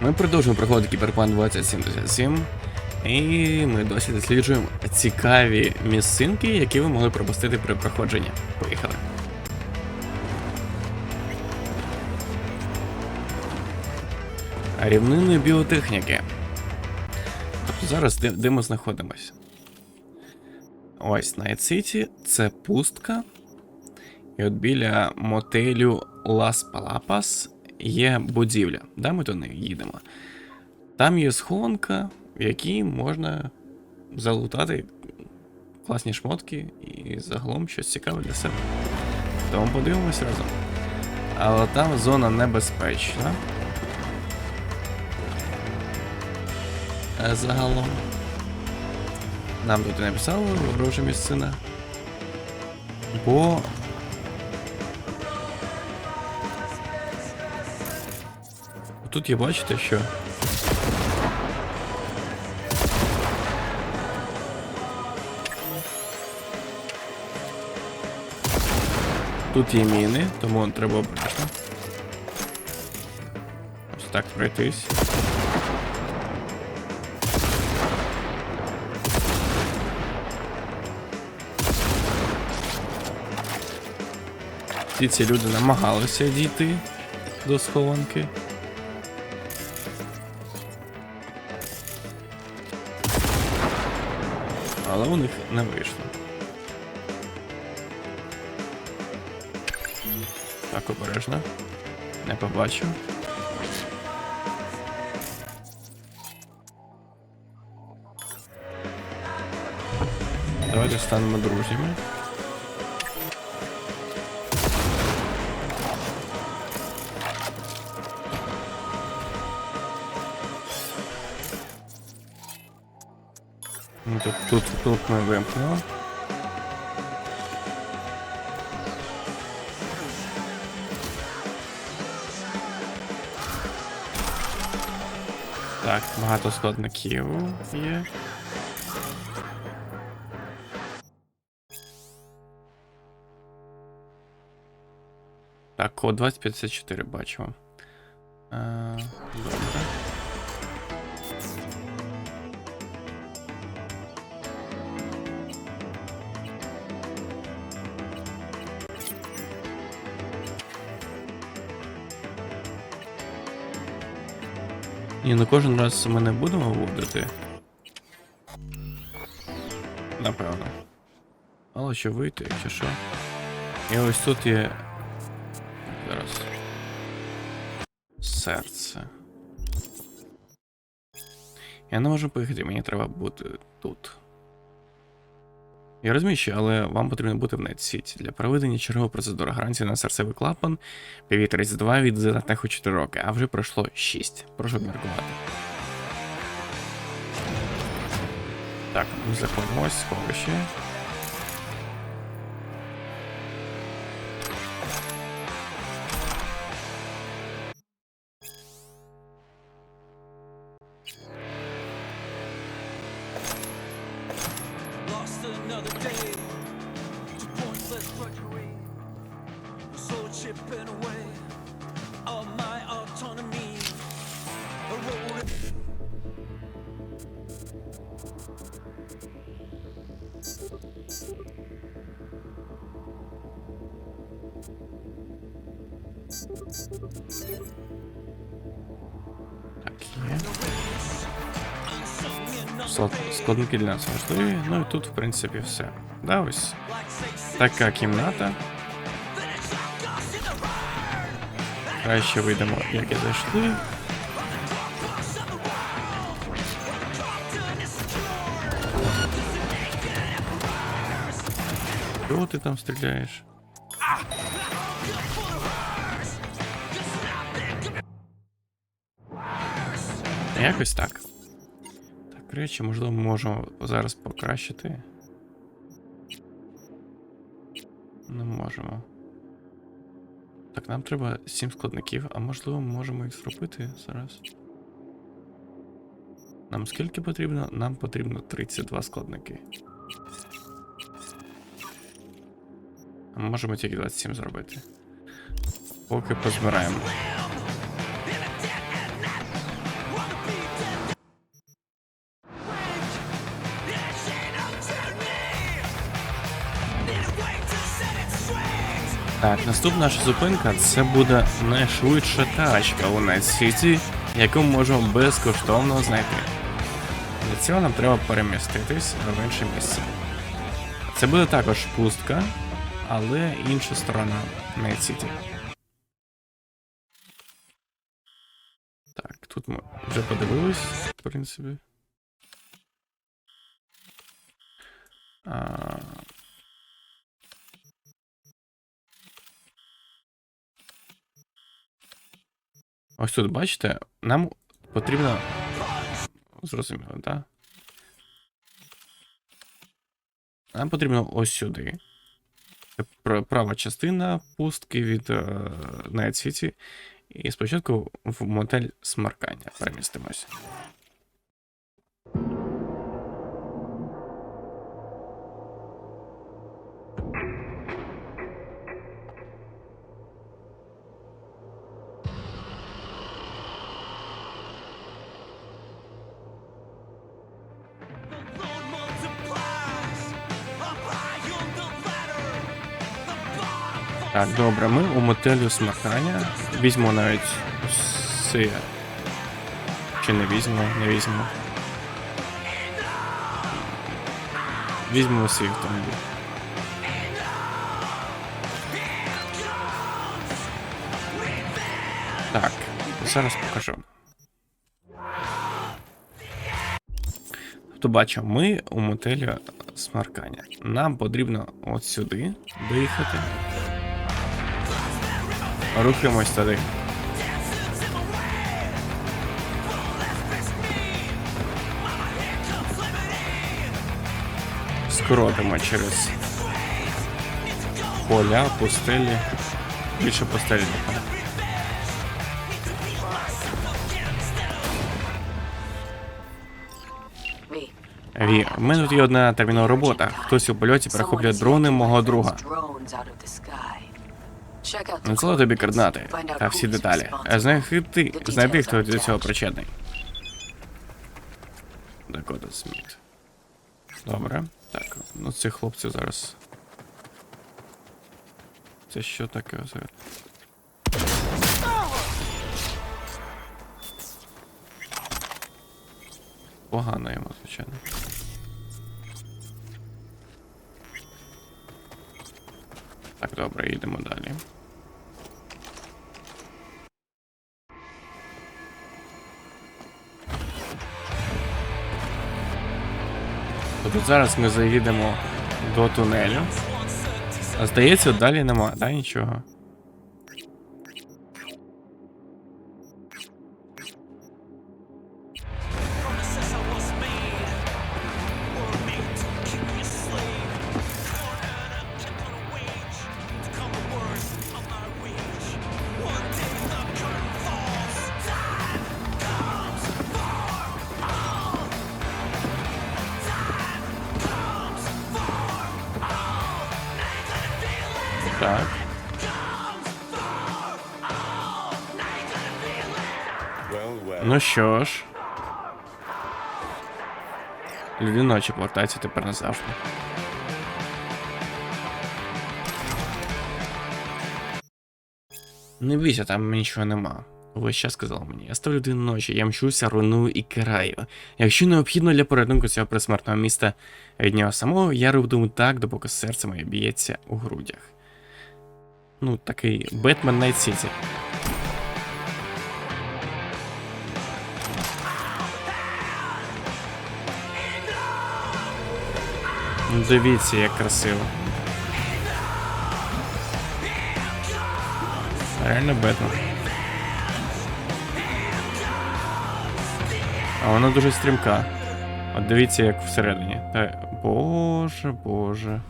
Ми продовжуємо проходити Кіберпанк 2077. І ми досі досліджуємо цікаві місцинки, які ви могли пропустити при проходженні. Поїхали. Рівнини біотехніки. Тобто зараз де, де ми знаходимося? Ось Найт Сіті це пустка. І от біля мотелю Лас Палапас є будівля. Да, ми до неї їдемо. Там є схованка, в якій можна залутати класні шмотки і загалом щось цікаве для себе. Тому подивимось разом. Але там зона небезпечна. Е, Загалом. Нам тут і написали ворожа місцина. Бо. Тут є бачите, що. Тут є міни, тому треба обережно. Ось так пройтись. Всі ці люди намагалися дійти до схованки. Але у них не вийшло. Так, обережно. Не побачив. Давайте станемо друзями. Тут, ми вимкнемо. Так, багато складників є. Так, код 2054 бачимо. Е, Ні, ну кожен раз ми не будемо вводити. Напевно. Але що вийти, якщо що. І ось тут є. Зараз. Серце. Я не можу поїхати, мені треба бути тут. Я розумію, але вам потрібно бути в NetSeed. Для проведення чергової процедури гарантії на серцевий клапан PV32 від затеху 4 роки, а вже пройшло 6. Прошу обміркувати. Так, ми заходимо ось сховище. Складники для нас важливі. Ну і тут, в принципі, все. Да, ось така кімната. Краще вийдемо, як і зайшли. Чого ти там стріляєш? Якось так. Речі, можливо, ми можемо зараз покращити. Не можемо. Так, нам треба 7 складників, а можливо, ми можемо їх зробити зараз. Нам скільки потрібно? Нам потрібно 32 складники. А ми можемо тільки 27 зробити. Поки позбираємо. Так, наступна наша зупинка це буде найшвидша тачка у Night City, яку ми можемо безкоштовно знайти. Для цього нам треба переміститись в інше місце. Це буде також пустка, але інша сторона Night City. Так, тут ми вже подивились, в принципі. А... Ось тут, бачите, нам потрібно. Зрозуміло, так? Да? Нам потрібно ось сюди. Це права частина пустки від е, Night City. І спочатку в модель смаркання перемістимося. Добре, ми у мотелю смаркання. Візьмо навіть все. Чи не візьмемо, не візьмемо. Візьмемо свій автомобіль. Так, зараз покажу. Тобто бачимо, ми у мотелі смаркання. Нам потрібно от сюди доїхати. Рухаємось туди. Скоротимо через поля, пустелі. Більше пустелі. Ві, у мене тут є одна термінова робота. Хтось у польоті перехоплює дрони мого друга. Надсилаю тобі координати та всі деталі. Знайти, знайди, хто до цього причетний. Дакота Сміт. Добре. Так, ну цих хлопців зараз. Це що таке? Це- Погано йому, звичайно. Так, добре, йдемо далі. Тобто зараз ми заїдемо до тунелю. А здається, далі нема, да, нічого. Ну що ж. Люди ночі повертаються тепер назавжди. Не бійся, там нічого нема. Весь час сказав мені, я ставлю дві ночі, я мчуся, руйную і кираю. Якщо необхідно для порятунку цього присмертного міста від нього самого, я робитиму так, допоки серце моє б'ється у грудях. Ну, такий Бетмен Найт Сіті. Дивіться, як красиво. Реально Бетмен. А вона дуже стрімка. От дивіться, як всередині. Та... Боже, боже.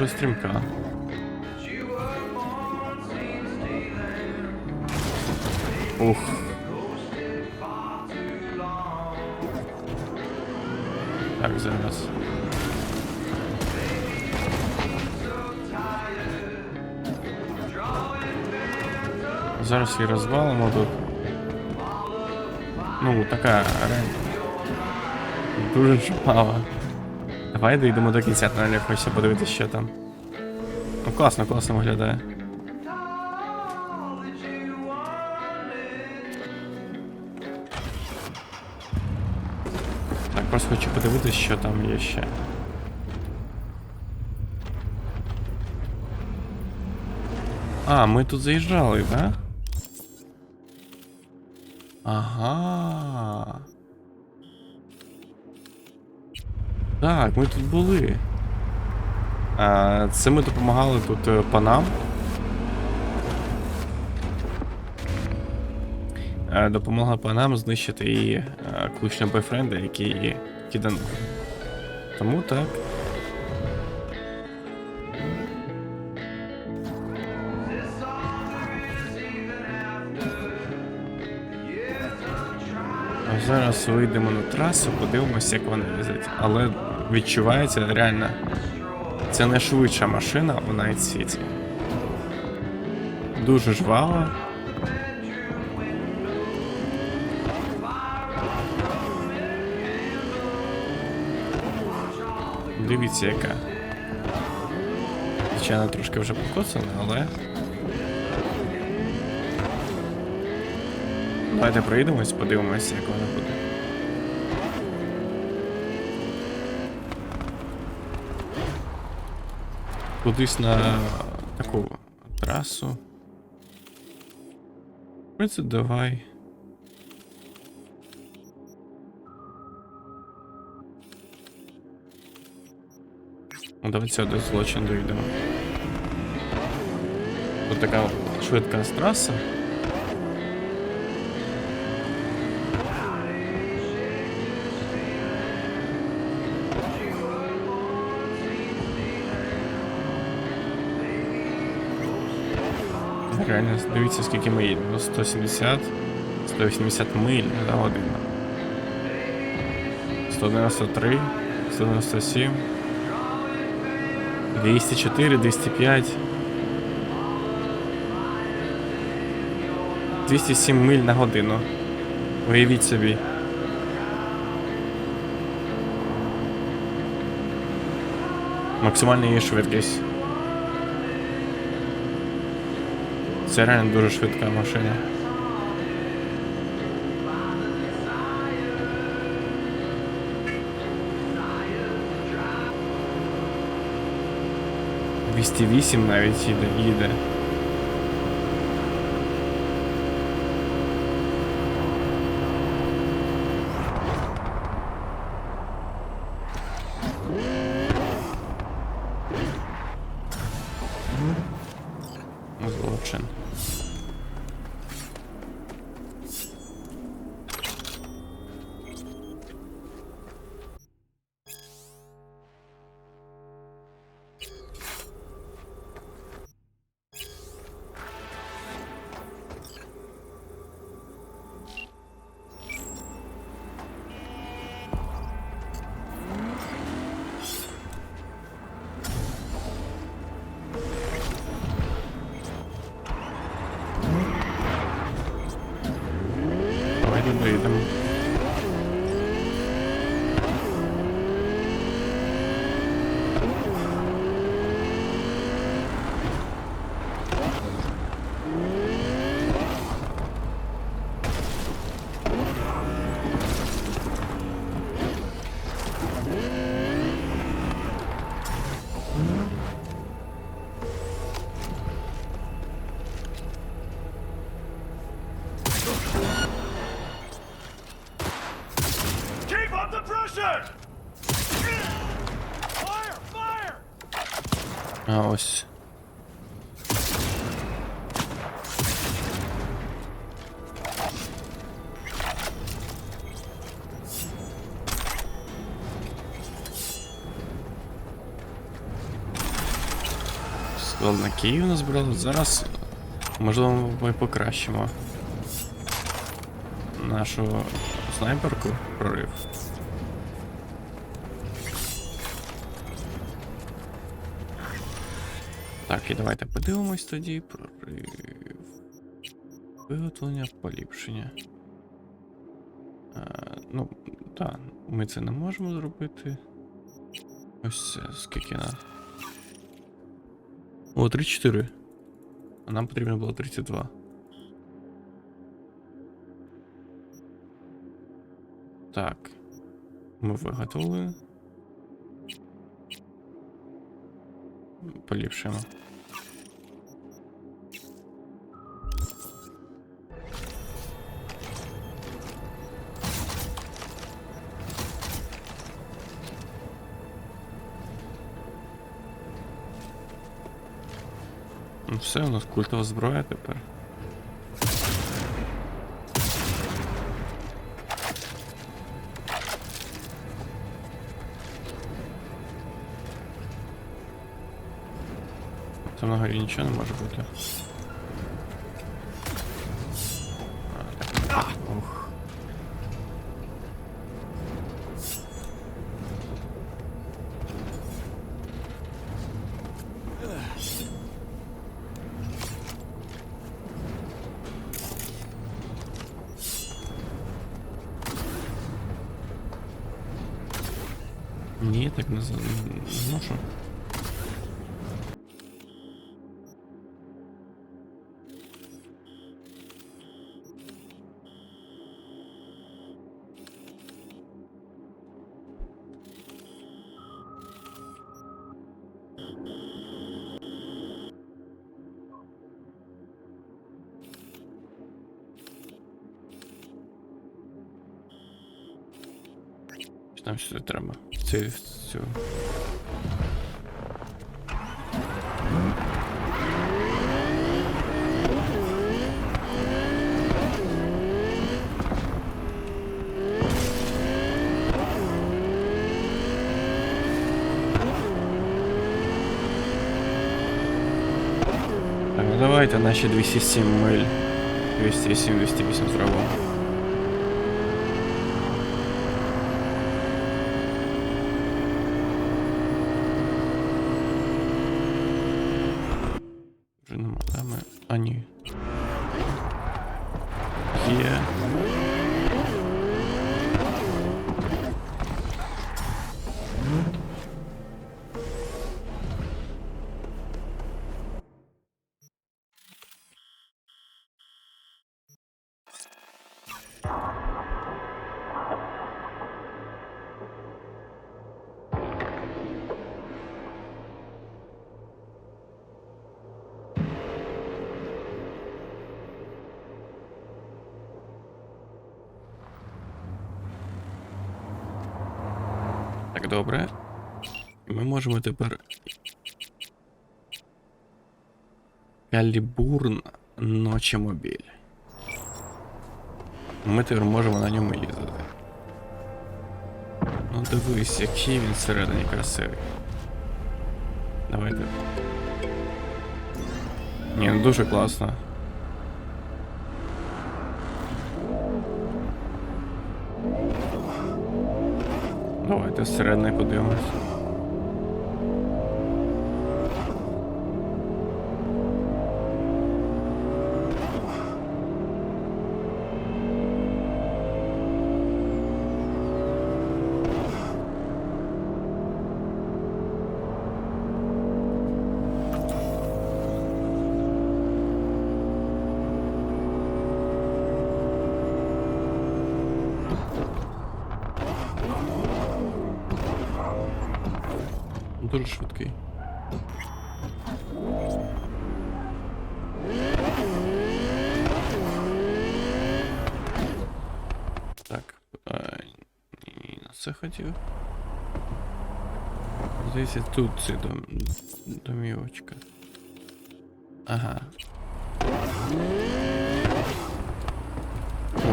Дуже стрімка. Ух. Так, зараз. Зараз її розвалимо тут. Ну, така реально. Дуже жвава. Давай дійдемо до кінця, навіть хочеться подивитися, що там. Ну класно, класно виглядає. Так, просто хочу подивитися, що там є ще. А, ми тут заїжджали, да? Ага. Так, ми тут були. А, це ми допомагали тут е, панам. Е, Допомогла панам знищити її е, колишнього бойфренда, який її киданув. Тому так. Зараз вийдемо на трасу, подивимося, як вона їздить. Але відчувається реально. Це найшвидша машина в Night City. Дуже жвава. Дивіться, яка. Звичайно, трошки вже покоцана, але. Давайте проїдемось, подивимося, як вона буде. Кудись на таку трасу. Принципі, давай. Ну, давайте сюди злочин доїдемо. Тут така швидка траса. Реально, дивіться, скільки ми їдемо. 170, 180 миль за годину. 193, 197, 204, 205. 207 миль на годину. Уявіть собі. Максимальна її швидкість. Це реально дуже швидка машина. Двісті вісім навіть їде, їде. Злочин. А ось. Склад на Київ назбирали. Зараз, можливо, ми покращимо нашу снайперку прорив. Так, і давайте подивимось тоді. Прорив. Виготовлення поліпшення. А, ну, так, ми це не можемо зробити. Ось це, скільки на. О, 34. А нам потрібно було 32. Так. Ми виготовили. Поліпшуємо. Ну все, у нас культова зброя тепер. Там на горі нічого не може бути. Чи Нам сюди треба. Це в цю. Так, ну давайте наші 207 миль. 207, 208 зробимо. Нема. А. добре. Ми можемо тепер. Калібурн ночемобіль. Ми тепер можемо на ньому їздити. Ну дивись, який він всередині красивий. Давайте. Ні, ну дуже класно. Давайте всередині подивимось. Дуже швидкий. Так. А, ні, на це хотів. Здається, тут це дом... домівочка. Ага.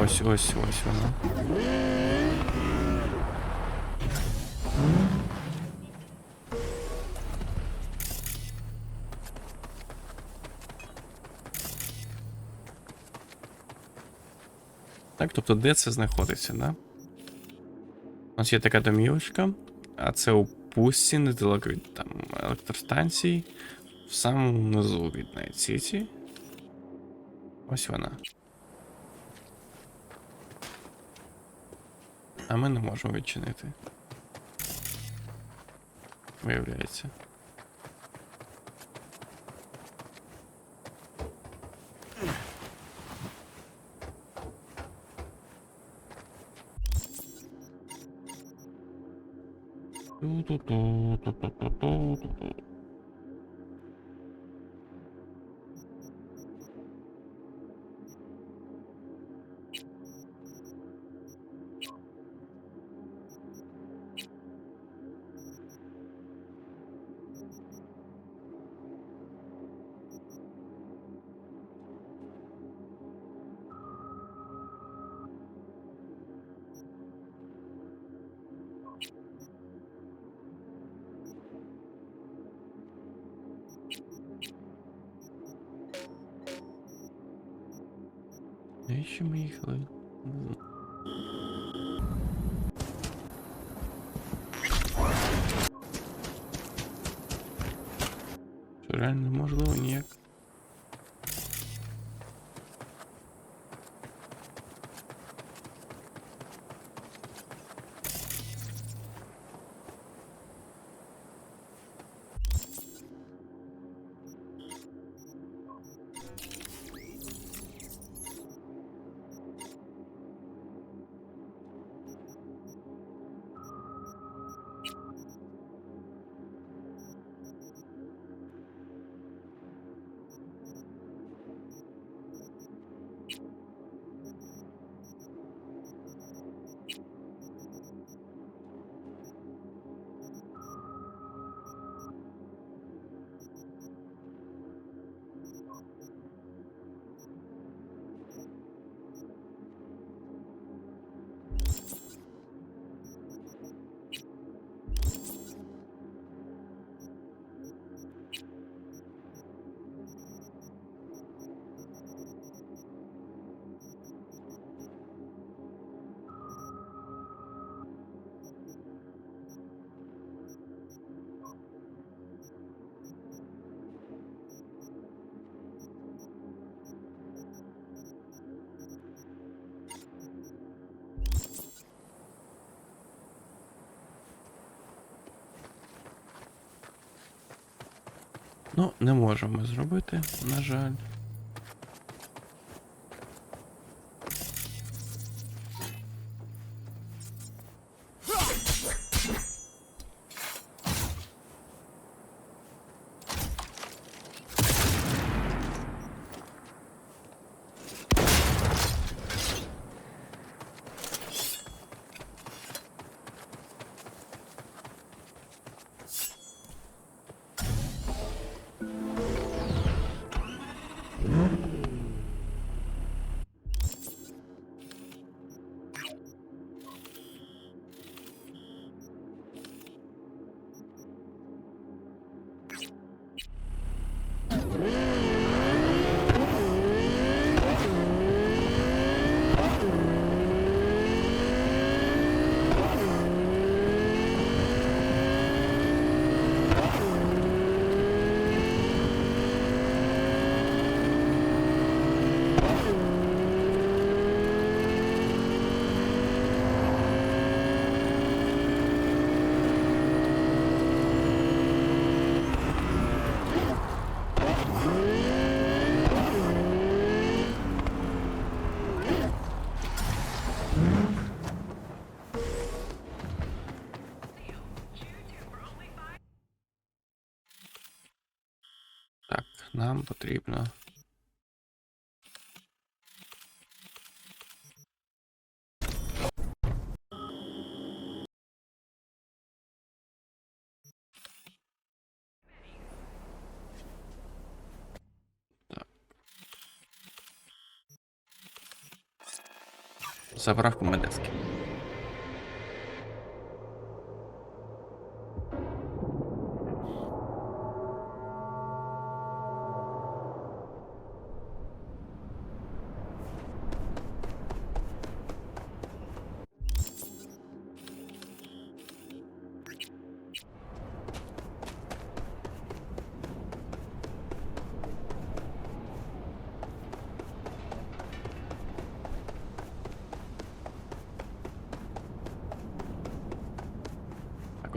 Ось, ось, ось вона. Так, тобто де це знаходиться, да? У нас є така домівочка, а це у пусті, недалеко від там електростанції, в самому низу від Найт-Сіті. Ось вона. А ми не можемо відчинити. Виявляється. tu, tu. Навіщо ми їхали? Не Що Ну, не можемо зробити, на жаль. Нам потрібно. Так. Заправку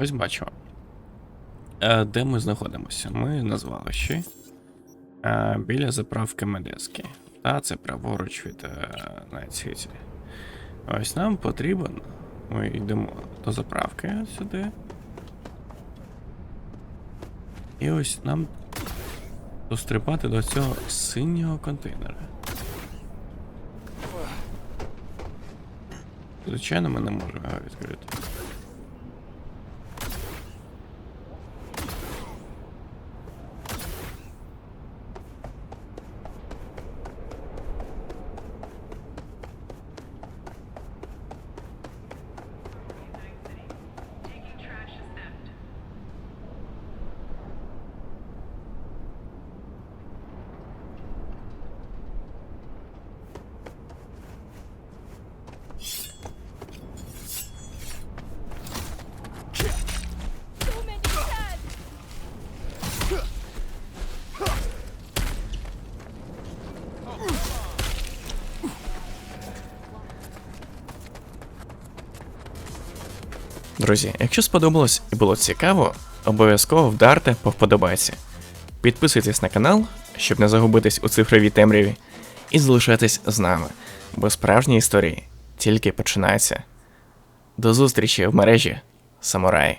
ось бачимо. Е, де ми знаходимося? Ми на звалищі. Е, біля заправки Медески. Та це праворуч від Найт-Сіті. Ось нам потрібен. Ми йдемо до заправки сюди. І ось нам дострибати до цього синього контейнера. Звичайно, ми не можемо його відкрити. Друзі, якщо сподобалось і було цікаво, обов'язково вдарте по вподобайці. Підписуйтесь на канал, щоб не загубитись у цифровій темряві, і залишайтесь з нами, бо справжні історії тільки починаються. До зустрічі в мережі, самураї!